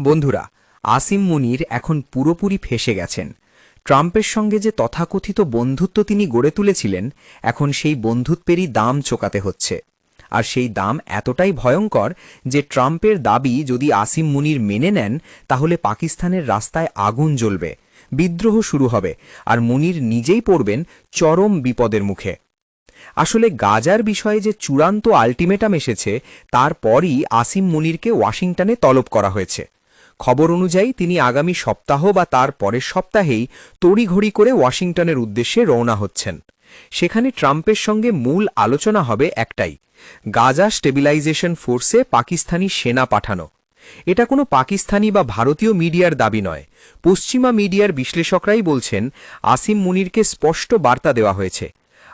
বন্ধুরা, আসিম মুনির এখন পুরোপুরি ফেসে গেছেন। ট্রাম্পের সঙ্গে যে তথাকথিত বন্ধুত্ব তিনি গড়ে তুলেছিলেন, এখন সেই বন্ধুত্বেরই দাম চোকাতে হচ্ছে। আর সেই দাম এতটাই ভয়ঙ্কর যে ট্রাম্পের দাবি যদি আসিম মুনির মেনে নেন, তাহলে পাকিস্তানের রাস্তায় আগুন জ্বলবে, বিদ্রোহ শুরু হবে, আর মুনির নিজেই পড়বেন চরম বিপদের মুখে। আসলে গাজার বিষয়ে যে চূড়ান্ত আলটিমেটাম এসেছে, তারপরই আসিম মুনিরকে ওয়াশিংটনে তলব করা হয়েছে। খবর অনুযায়ী তিনি আগামী সপ্তাহ বা তার পরের সপ্তাহেই তড়িঘড়ি করে ওয়াশিংটনের উদ্দেশ্যে রওনা হচ্ছেন। সেখানে ট্রাম্পের সঙ্গে মূল আলোচনা হবে একটাই, গাজা স্টেবিলাইজেশন ফোর্সে পাকিস্তানি সেনা পাঠানো। এটা কোনো পাকিস্তানি বা ভারতীয় মিডিয়ার দাবি নয়। পশ্চিমা মিডিয়ার বিশ্লেষকরাই বলছেন, আসিম মুনিরকে স্পষ্ট বার্তা দেওয়া হয়েছে।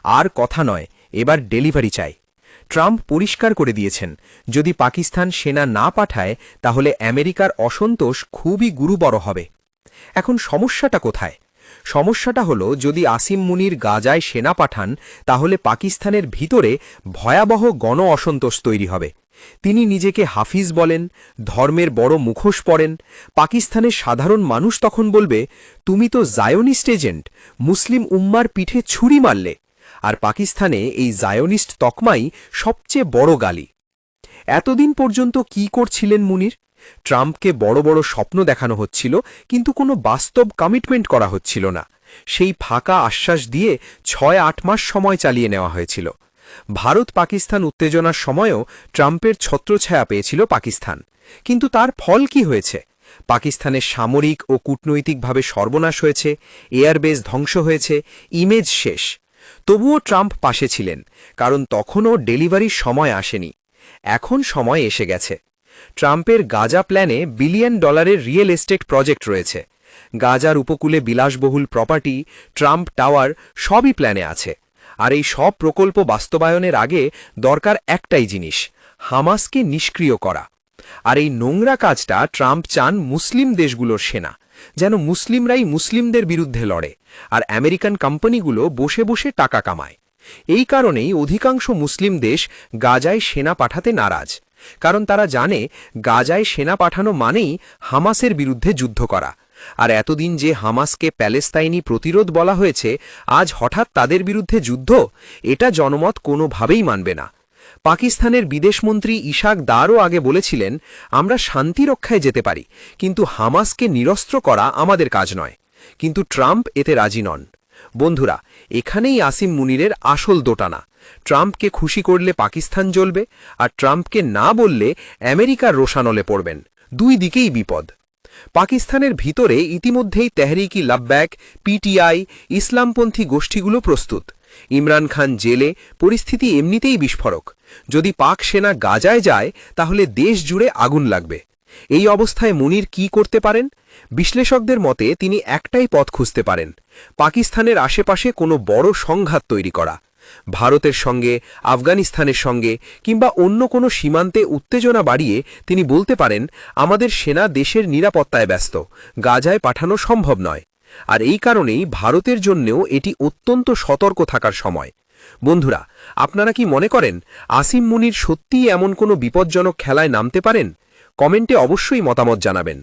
আর কথা নয়, এবার ডেলিভারি চাই। ট্রাম্প পরিষ্কার করে দিয়েছেন। যদি পাকিস্তান সেনা না পাঠায়, তাহলে আমেরিকার অসন্তোষ খুবই গুরুবর হবে। এখন সমস্যাটা কোথায়? সমস্যাটা হলো, যদি আসিম মুনির গাজায় সেনা পাঠান, তাহলে পাকিস্তানের ভিতরে ভয়াবহ গণ অসন্তোষ তৈরি হবে। তিনি নিজেকে হাফিজ বলেন, ধর্মের বড় মুখোশ পড়েন। পাকিস্তানের সাধারণ মানুষ তখন বলবে, তুমি তো জায়োনিস্ট এজেন্ট, মুসলিম উম্মার পিঠে ছুরি মারলে। আর পাকিস্তানে এই জায়োনিস্ট তকমাই সবচেয়ে বড় গালি। এতদিন পর্যন্ত কি করছিলেন মুনির? ট্রাম্পকে বড় বড় স্বপ্ন দেখানো হচ্ছিল, কিন্তু কোনো বাস্তব কমিটমেন্ট করা হচ্ছিল না। সেই ফাঁকা আশ্বাস দিয়ে ছয় আট মাস সময় চালিয়ে নেওয়া হয়েছিল। ভারত পাকিস্তান উত্তেজনার সময়ও ট্রাম্পের ছত্রছায়া পেয়েছিল পাকিস্তান। কিন্তু তার ফল কি হয়েছে? পাকিস্তানের সামরিক ও কূটনৈতিকভাবে সর্বনাশ হয়েছে, এয়ারবেস ধ্বংস হয়েছে, ইমেজ শেষ। তবুও ট্রাম্প পাশে ছিলেন, কারণ তখনও ডেলিভারির সময় আসেনি। এখন সময় এসে গেছে। ট্রাম্পের গাজা প্ল্যানে বিলিয়ন ডলারের রিয়েল এস্টেট প্রজেক্ট রয়েছে। গাজার উপকূলে বিলাসবহুল প্রপার্টি, ট্রাম্প টাওয়ার সবই প্ল্যানে আছে। আর এই সব প্রকল্প বাস্তবায়নের আগে দরকার একটাই জিনিস, হামাসকে নিষ্ক্রিয় করা। আর এই নোংরা কাজটা ট্রাম্প চান মুসলিম দেশগুলোর সেনা যেন মুসলিমরাই মুসলিমদের বিরুদ্ধে লড়ে আর আমেরিকান কোম্পানিগুলো বসে বসে টাকা কামায়। এই কারণেই অধিকাংশ মুসলিম দেশ গাজায় সেনা পাঠাতে নারাজ, কারণ তারা জানে গাজায় সেনা পাঠানো মানেই হামাসের বিরুদ্ধে যুদ্ধ করা। আর এতদিন যে হামাসকে প্যালেস্তাইনি প্রতিরোধ বলা হয়েছে, আজ হঠাৎ তাদের বিরুদ্ধে যুদ্ধ? এটা জনমত কোনোভাবেই মানবে না। পাকিস্তানের বিদেশমন্ত্রী ইশাক দারও আগে বলেছিলেন, আমরা শান্তি রক্ষায় যেতে পারি, কিন্তু হামাসকে নিরস্ত্র করা আমাদের কাজ নয়। কিন্তু ট্রাম্প এতে রাজি নন। বন্ধুরা, এখানেই আসিম মুনিরের আসল দোটানা। ট্রাম্পকে খুশি করলে পাকিস্তান জ্বলবে, আর ট্রাম্পকে না বললে আমেরিকার রোশানলে পড়বেন। দুই দিকেই বিপদ। পাকিস্তানের ভিতরে ইতিমধ্যেই তেহরিকি লাভব্যাক, পিটিআই, ইসলামপন্থী গোষ্ঠীগুলো প্রস্তুত। ইমরান খান জেলে পরিস্থিতি এমনিতেই বিস্ফোরক। যদি পাক সেনা গাজায় যায়, তাহলে দেশ জুড়ে আগুন লাগবে। এই অবস্থায় মুনির কি করতে পারেন? বিশ্লেষকদের মতে তিনি একটাই পথ খুঁজতে পারেন, পাকিস্তানের আশেপাশে কোনো বড় সংঘাত তৈরি করা। ভারতের সঙ্গে, আফগানিস্তানের সঙ্গে কিংবা অন্য কোনো সীমান্তে উত্তেজনা বাড়িয়ে তিনি বলতে পারেন, আমাদের সেনা দেশের নিরাপত্তায় ব্যস্ত, গাজায় পাঠানো সম্ভব নয়। আর এই কারণেই ভারতের জন্যেও এটি অত্যন্ত সতর্ক থাকার সময়। বন্ধুরা, আপনারা কি মনে করেন, আসিম মুনির সত্যিই এমন কোনো বিপজ্জনক খেলায় নামতে পারেন? কমেন্টে অবশ্যই মতামত জানাবেন।